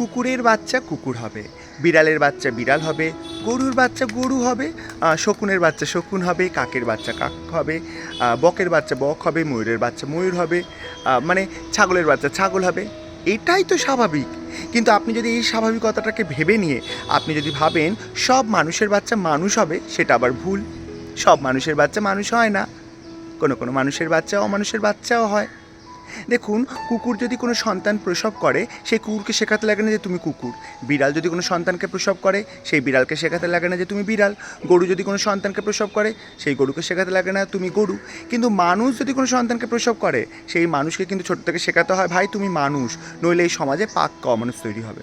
কুকুরের বাচ্চা কুকুর হবে। বিড়ালের বাচ্চা বিড়াল হবে, গরুর বাচ্চা গরু হবে শকুনের বাচ্চা শকুন হবে, কাকের বাচ্চা কাক হবে বকের বাচ্চা বক হবে, ময়ূরের বাচ্চা ময়ূর হবে মানে ছাগলের বাচ্চা ছাগল হবে। এটাই তো স্বাভাবিক। কিন্তু আপনি যদি এই স্বাভাবিকতাটাকে ভেবে নিয়ে, আপনি যদি ভাবেন সব মানুষের বাচ্চা মানুষ হবে, সেটা আবার ভুল। সব মানুষের বাচ্চা মানুষ হয় না। কোনো কোনো মানুষের বাচ্চা অমানুষের বাচ্চাও হয়। দেখুন, কুকুর যদি কোনো সন্তান প্রসব করে, সেই কুকুরকে শেখাতে লাগে না যে তুমি কুকুর। বিড়াল যদি কোনো সন্তানকে প্রসব করে, সেই বিড়ালকে শেখাতে লাগে না যে তুমি বিড়াল। গরু যদি কোনো সন্তানকে প্রসব করে, সেই গরুকে শেখাতে লাগে না তুমি গরু। কিন্তু মানুষ যদি কোনো সন্তানকে প্রসব করে, সেই মানুষকে কিন্তু ছোট থেকে শেখাতে হয়, ভাই, তুমি মানুষ, নইলে এই সমাজে পাক মানুষ তৈরি হবে।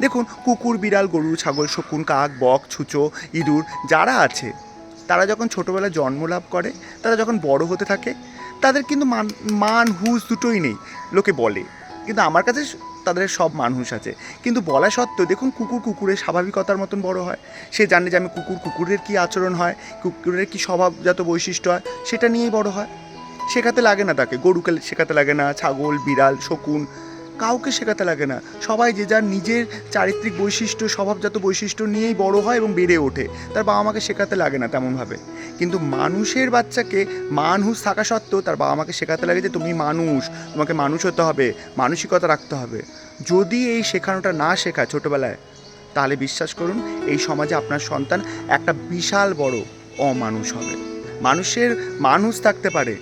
দেখুন, কুকুর, বিড়াল, গরু, ছাগল, শকুন, কাক, বক, ছুঁচো, ইঁদুর, যারা আছে, তারা যখন ছোটোবেলায় জন্ম লাভ করে, তারা যখন বড় হতে থাকে তাদের কিন্তু মান মান হুঁশ দুটোই নেই, লোকে বলে। কিন্তু আমার কাছে তাদের সব মানুষ আছে। কিন্তু বলা সত্ত্বেও দেখুন কুকুর কুকুরের স্বাভাবিকতার মতন বড় হয়। সে জানে যে আমি কুকুর কুকুরের কী আচরণ হয়, কুকুরের কী স্বভাবজাত বৈশিষ্ট্য হয়, সেটা নিয়েই বড় হয়। শেখাতে লাগে না তাকে, গরুকে শেখাতে লাগে না, ছাগল, বিড়াল, শকুন, কাউকে শেখাতে লাগে না। সবাই যে যার নিজের চারিত্রিক বৈশিষ্ট্য, স্বভাবজাত বৈশিষ্ট্য নিয়েই বড় হয় এবং বেড়ে ওঠে, তার বাবা মাকে শেখাতে লাগে না তেমনভাবে। কিন্তু মানুষের বাচ্চাকে মানুষ থাকা সত্ত্বেও তার বাবা মাকে শেখাতে লাগে যে তুমি মানুষ, তোমাকে মানুষ হতে হবে, মানসিকতা রাখতে হবে। যদি এই শেখানোটা না শেখায় ছোটোবেলায়, তাহলে বিশ্বাস করুন, এই সমাজে আপনার সন্তান একটা বিশাল বড় অমানুষ হবে। মানুষের মানুষ থাকতে পারে,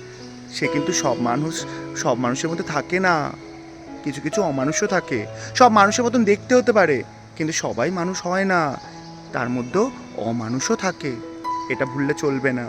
সে কিন্তু সব মানুষ, সব মানুষের মধ্যে থাকে না। কিছু কিছু অমানুষও থাকে। সব মানুষের মতন দেখতে হতে পারে, কিন্তু সবাই মানুষ হয় না। তার মধ্যেও অমানুষও থাকে। এটা ভুললে চলবে না।